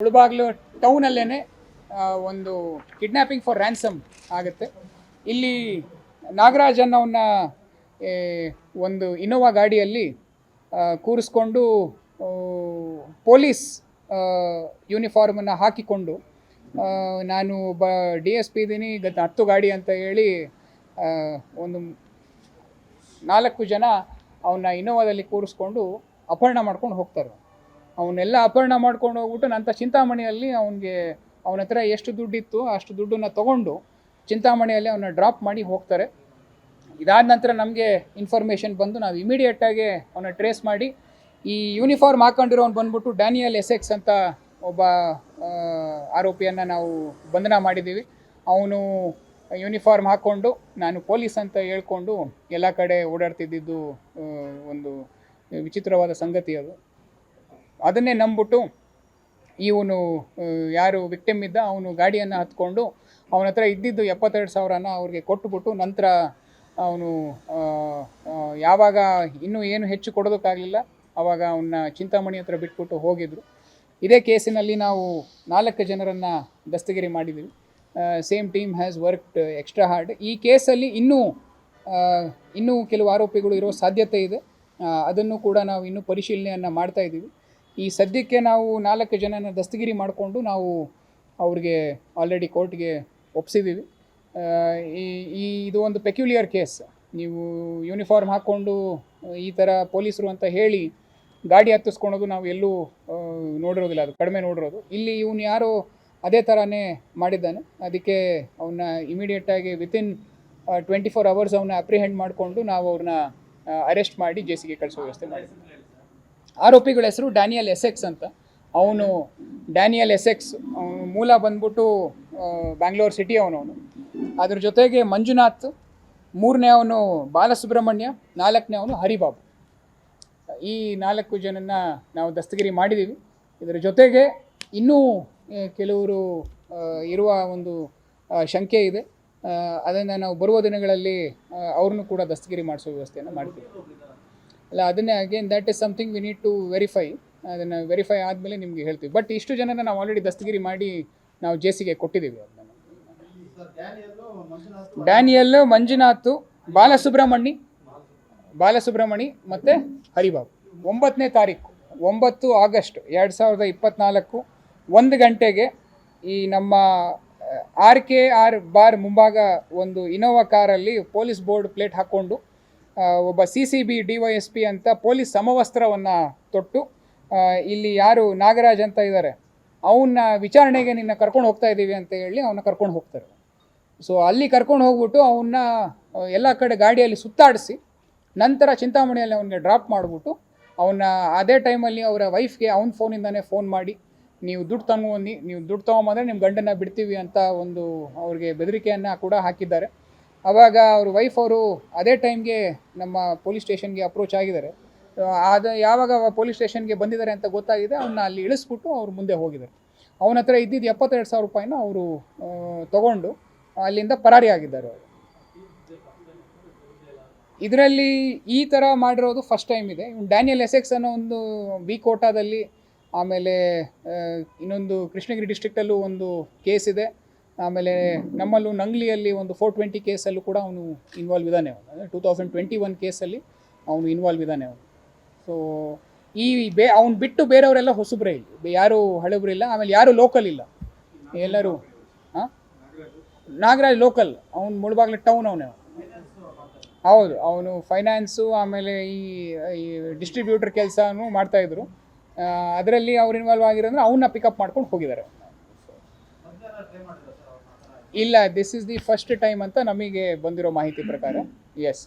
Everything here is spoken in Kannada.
ಮುಳುಬಾಗ್ಲು ಟೌನಲ್ಲೇ ಒಂದು ಕಿಡ್ನ್ಯಾಪಿಂಗ್ ಫಾರ್ ರ್ಯಾನ್ಸಮ್ ಆಗುತ್ತೆ. ಇಲ್ಲಿ ನಾಗರಾಜ್ ಅನ್ನೋನ್ನ ಒಂದು ಇನೋವಾ ಗಾಡಿಯಲ್ಲಿ ಕೂರಿಸ್ಕೊಂಡು ಪೊಲೀಸ್ ಯೂನಿಫಾರ್ಮನ್ನು ಹಾಕಿಕೊಂಡು ನಾನು ಬ ಡಿ ಎಸ್ ಪಿ ಇದ್ದೀನಿ ಗತ ಹತ್ತು ಗಾಡಿ ಅಂತ ಹೇಳಿ ಒಂದು ನಾಲ್ಕು ಜನ ಅವನ್ನ ಇನೋವಾದಲ್ಲಿ ಕೂರಿಸ್ಕೊಂಡು ಅಪಹರಣ ಮಾಡ್ಕೊಂಡು ಹೋಗ್ತಾರೆ. ಅವನ್ನೆಲ್ಲ ಅಪಹರಣ ಮಾಡ್ಕೊಂಡು ಹೋಗ್ಬಿಟ್ಟು ನಂತರ ಚಿಂತಾಮಣಿಯಲ್ಲಿ ಅವನಿಗೆ ಅವನ ಹತ್ರ ಎಷ್ಟು ದುಡ್ಡಿತ್ತು ಅಷ್ಟು ದುಡ್ಡನ್ನ ತಗೊಂಡು ಚಿಂತಾಮಣಿಯಲ್ಲಿ ಅವನ್ನ ಡ್ರಾಪ್ ಮಾಡಿ ಹೋಗ್ತಾರೆ. ಇದಾದ ನಂತರ ನಮಗೆ ಇನ್ಫಾರ್ಮೇಷನ್ ಬಂದು ನಾವು ಇಮಿಡಿಯೇಟಾಗಿ ಅವನ್ನ ಟ್ರೇಸ್ ಮಾಡಿ ಈ ಯೂನಿಫಾರ್ಮ್ ಹಾಕೊಂಡಿರೋನು ಬಂದ್ಬಿಟ್ಟು ಡ್ಯಾನಿಯಲ್ ಎಸೆಕ್ಸ್ ಅಂತ ಒಬ್ಬ ಆರೋಪಿಯನ್ನು ನಾವು ಬಂಧನ ಮಾಡಿದ್ದೀವಿ ಅವನು ಯೂನಿಫಾರ್ಮ್ ಹಾಕ್ಕೊಂಡು ನಾನು ಪೊಲೀಸ್ ಅಂತ ಹೇಳ್ಕೊಂಡು ಎಲ್ಲ ಕಡೆ ಓಡಾಡ್ತಿದ್ದಿದ್ದು ಒಂದು ವಿಚಿತ್ರವಾದ ಸಂಗತಿ ಅದು. ಅದನ್ನೇ ನಂಬಿಟ್ಟು ಇವನು ಯಾರು ವಿಕ್ಟಿಮ್ ಇದ್ದ ಅವನು ಗಾಡಿಯನ್ನು ಹತ್ಕೊಂಡು ಅವನ ಹತ್ರ ಇದ್ದಿದ್ದು ಎಪ್ಪತ್ತೆರಡು ಸಾವಿರನ ಅವ್ರಿಗೆ ಕೊಟ್ಟುಬಿಟ್ಟು ನಂತರ ಅವನು ಯಾವಾಗ ಇನ್ನೂ ಏನು ಹೆಚ್ಚು ಕೊಡೋದಕ್ಕಾಗಲಿಲ್ಲ, ಅವಾಗ ಅವನ್ನ ಚಿಂತಾಮಣಿ ಹತ್ರ ಬಿಟ್ಬಿಟ್ಟು ಹೋಗಿದ್ರು. ಇದೇ ಕೇಸಿನಲ್ಲಿ ನಾವು ನಾಲ್ಕು ಜನರನ್ನು ದಸ್ತಗಿರಿ ಮಾಡಿದ್ದೀವಿ same team has worked extra hard ಈ ಕೇಸಲ್ಲಿ ಇನ್ನೂ ಇನ್ನೂ ಕೆಲವು ಆರೋಪಿಗಳು ಇರೋ ಸಾಧ್ಯತೆ ಇದೆ. ಅದನ್ನು ಕೂಡ ನಾವು ಇನ್ನೂ ಪರಿಶೀಲನೆಯನ್ನು ಮಾಡ್ತಾ ಇದ್ದೀವಿ. ಈ ಸದ್ಯಕ್ಕೆ ನಾವು ನಾಲ್ಕು ಜನನ ದಸ್ತಗಿರಿ ಮಾಡಿಕೊಂಡು ನಾವು ಅವ್ರಿಗೆ ಆಲ್ರೆಡಿ ಕೋರ್ಟ್ಗೆ ಒಪ್ಸಿದ್ದೀವಿ ಈ ಇದು ಒಂದು ಪೆಕ್ಯುಲಿಯರ್ ಕೇಸ್ ನೀವು ಯೂನಿಫಾರ್ಮ್ ಹಾಕ್ಕೊಂಡು ಈ ಥರ ಪೊಲೀಸರು ಅಂತ ಹೇಳಿ ಗಾಡಿ ಹತ್ತಿಸ್ಕೊಳೋದು ನಾವು ಎಲ್ಲೂ ನೋಡಿರೋದಿಲ್ಲ, ಅದು ಕಡಿಮೆ ನೋಡಿರೋದು. ಇಲ್ಲಿ ಇವನು ಯಾರೋ ಅದೇ ಥರನೇ ಮಾಡಿದ್ದಾನೆ. ಅದಕ್ಕೆ ಅವನ್ನ ಇಮಿಡಿಯೇಟಾಗಿ ವಿತಿನ್ ಟ್ವೆಂಟಿ ಫೋರ್ ಅವರ್ಸ್ ಅವನ್ನ ಅಪ್ರಿಹೆಂಡ್ ಮಾಡಿಕೊಂಡು ನಾವು ಅವ್ರನ್ನ ಅರೆಸ್ಟ್ ಮಾಡಿ ಜೆ ಸಿಗೆ ಕಳಿಸೋ ವ್ಯವಸ್ಥೆ ಮಾಡಿದ್ವಿ. ಆರೋಪಿಗಳ ಹೆಸರು ಡ್ಯಾನಿಯಲ್ ಎಸೆಕ್ಸ್ ಅಂತ. ಅವನು ಡ್ಯಾನಿಯಲ್ ಎಸೆಕ್ಸ್ ಮೂಲ ಬಂದ್ಬಿಟ್ಟು ಬ್ಯಾಂಗ್ಳೂರ್ ಸಿಟಿ ಅವನವನು. ಅದ್ರ ಜೊತೆಗೆ ಮಂಜುನಾಥ್, ಮೂರನೇ ಅವನು ಬಾಲಸುಬ್ರಹ್ಮಣ್ಯ, ನಾಲ್ಕನೇ ಅವನು ಹರಿಬಾಬು. ಈ ನಾಲ್ಕು ಜನನ ನಾವು ದಸ್ತಗಿರಿ ಮಾಡಿದ್ದೀವಿ ಇದರ ಜೊತೆಗೆ ಇನ್ನೂ ಕೆಲವರು ಇರುವ ಒಂದು ಶಂಕೆ ಇದೆ. ಅದನ್ನು ನಾವು ಬರುವ ದಿನಗಳಲ್ಲಿ ಅವ್ರನ್ನೂ ಕೂಡ ದಸ್ತಗಿರಿ ಮಾಡಿಸೋ ವ್ಯವಸ್ಥೆಯನ್ನು ಮಾಡ್ತೀವಿ. ಅಲ್ಲ, ಅದನ್ನೇ again that is something we need to verify ಅದನ್ನು ವೆರಿಫೈ ಆದಮೇಲೆ ನಿಮಗೆ ಹೇಳ್ತೀವಿ. ಬಟ್ ಇಷ್ಟು ಜನನ ನಾವು ಆಲ್ರೆಡಿ ದಸ್ತಗಿರಿ ಮಾಡಿ ನಾವು ಜೇಸಿಗೆ ಕೊಟ್ಟಿದ್ದೀವಿ ಅದನ್ನು. ಡ್ಯಾನಿಯಲ್ ಮಂಜುನಾಥ್ ಬಾಲಸುಬ್ರಹ್ಮಣಿ ಬಾಲಸುಬ್ರಹ್ಮಣಿ ಮತ್ತು ಹರಿಬಾಬು. ಒಂಬತ್ತನೇ ತಾರೀಕು, ಒಂಬತ್ತು ಆಗಸ್ಟ್ ಎರಡು ಸಾವಿರದ ಇಪ್ಪತ್ತ್ನಾಲ್ಕು ಒಂದು ಗಂಟೆಗೆ ಈ ನಮ್ಮ, ಆರ್ ಕೆ ಆರ್ ಬಾರ್ ಮುಂಭಾಗ ಒಂದು ಇನೋವಾ ಕಾರಲ್ಲಿ ಪೊಲೀಸ್ ಬೋರ್ಡ್ ಪ್ಲೇಟ್ ಹಾಕ್ಕೊಂಡು ಒಬ್ಬ C C B, D Y S P ಅಂತ ಪೊಲೀಸ್ ಸಮವಸ್ತ್ರವನ್ನು ತೊಟ್ಟು ಇಲ್ಲಿ ಯಾರು ನಾಗರಾಜ್ ಅಂತ ಇದ್ದಾರೆ ಅವನ್ನ ವಿಚಾರಣೆಗೆ ನಿನ್ನ ಕರ್ಕೊಂಡು ಹೋಗ್ತಾ ಇದ್ದೀವಿ ಅಂತ ಹೇಳಿ ಅವನ್ನ ಕರ್ಕೊಂಡು ಹೋಗ್ತಾರೆ. ಸೊ ಅಲ್ಲಿ ಕರ್ಕೊಂಡು ಹೋಗ್ಬಿಟ್ಟು ಅವನ್ನ ಎಲ್ಲ ಕಡೆ ಗಾಡಿಯಲ್ಲಿ ಸುತ್ತಾಡಿಸಿ, ನಂತರ ಚಿಂತಾಮಣಿಯಲ್ಲಿ ಅವನಿಗೆ ಡ್ರಾಪ್ ಮಾಡಿಬಿಟ್ಟು ಅವನ್ನ ಅದೇ ಟೈಮಲ್ಲಿ ಅವರ ವೈಫ್ಗೆ ಅವನ ಫೋನಿಂದನೇ ಫೋನ್ ಮಾಡಿ, ನೀವು ದುಡ್ಡು ತಗೊಂಡು ನೀವು ದುಡ್ಡು ತೊಗೊಂಬಂದರೆ ನಿಮ್ಮ ಗಂಡನ್ನ ಬಿಡ್ತೀವಿ ಅಂತ ಒಂದು ಅವ್ರಿಗೆ ಬೆದರಿಕೆಯನ್ನು ಕೂಡ ಹಾಕಿದ್ದಾರೆ. ಆವಾಗ ಅವ್ರ ವೈಫ್ ಅವರು ಅದೇ ಟೈಮ್ಗೆ ನಮ್ಮ ಪೊಲೀಸ್ ಸ್ಟೇಷನ್ಗೆ ಅಪ್ರೋಚ್ ಆಗಿದ್ದಾರೆ. ಅದು ಯಾವಾಗ ಪೊಲೀಸ್ ಸ್ಟೇಷನ್ಗೆ ಬಂದಿದ್ದಾರೆ ಅಂತ ಗೊತ್ತಾಗಿದೆ ಅವನ್ನ ಅಲ್ಲಿ ಇಳಿಸ್ಬಿಟ್ಟು ಅವ್ರು ಮುಂದೆ ಹೋಗಿದ್ದಾರೆ. ಅವನ ಹತ್ರ ಇದ್ದಿದ್ದು ಎಪ್ಪತ್ತೆರಡು ಸಾವಿರ ರೂಪಾಯಿನ ಅವರು ತಗೊಂಡು ಅಲ್ಲಿಂದ ಪರಾರಿ ಆಗಿದ್ದಾರೆ ಅವರು. ಇದರಲ್ಲಿ ಈ ಥರ ಮಾಡಿರೋದು ಫಸ್ಟ್ ಟೈಮ್ ಇದೆ. ಇವ್ನು ಡ್ಯಾನಿಯಲ್ ಎಸೆಕ್ಸ್ ಅನ್ನೋ ಒಂದು ಬಿ ಕೋಟಾದಲ್ಲಿ ಆಮೇಲೆ ಇನ್ನೊಂದು ಕೃಷ್ಣಗಿರಿ ಡಿಸ್ಟ್ರಿಕ್ಟಲ್ಲೂ ಒಂದು ಕೇಸ್ ಇದೆ. ಆಮೇಲೆ ನಮ್ಮಲ್ಲೂ ನಂಗ್ಲಿಯಲ್ಲಿ ಒಂದು ಫೋರ್ ಟ್ವೆಂಟಿ ಕೇಸಲ್ಲೂ ಕೂಡ ಅವನು ಇನ್ವಾಲ್ವ್ ಇದ್ದಾನೆ ಅವನು. ಅಂದರೆ ಟೂ ತೌಸಂಡ್ ಟ್ವೆಂಟಿ ಒನ್ ಕೇಸಲ್ಲಿ ಅವನು ಇನ್ವಾಲ್ವ್ ಇದ್ದಾನೆ ಅವನು. ಸೊ ಈ ಬೇ, ಅವ್ನು ಬಿಟ್ಟು ಬೇರೆಯವರೆಲ್ಲ ಹೊಸಬ್ರೇ ಇಲ್ಲಿ. ಯಾರೂ ಹಳಬ್ರು ಇಲ್ಲ, ಆಮೇಲೆ ಯಾರು ಲೋಕಲ್ ಇಲ್ಲ. ಎಲ್ಲರೂ ಹಾಂ ನಾಗರಾಜ್ ಲೋಕಲ್ ಅವ್ನು ಮುಳುಬಾಗ್ಲ ಟೌನ್ ಅವನೇ ಹೌದು, ಅವನು ಫೈನಾನ್ಸು ಆಮೇಲೆ ಈ ಈ ಡಿಸ್ಟ್ರಿಬ್ಯೂಟರ್ ಕೆಲಸನೂ ಮಾಡ್ತಾಯಿದ್ರು ಅದರಲ್ಲಿ ಅವ್ರು ಇನ್ವಾಲ್ವ್ ಆಗಿರೋದ್ರೆ ಅವನ್ನ ಪಿಕಪ್ ಮಾಡ್ಕೊಂಡು ಹೋಗಿದ್ದಾರೆ. ಇಲ್ಲ this is the first time ಅಂತ ನಮಗೆ ಬಂದಿರೋ ಮಾಹಿತಿ ಪ್ರಕಾರ. ಎಸ್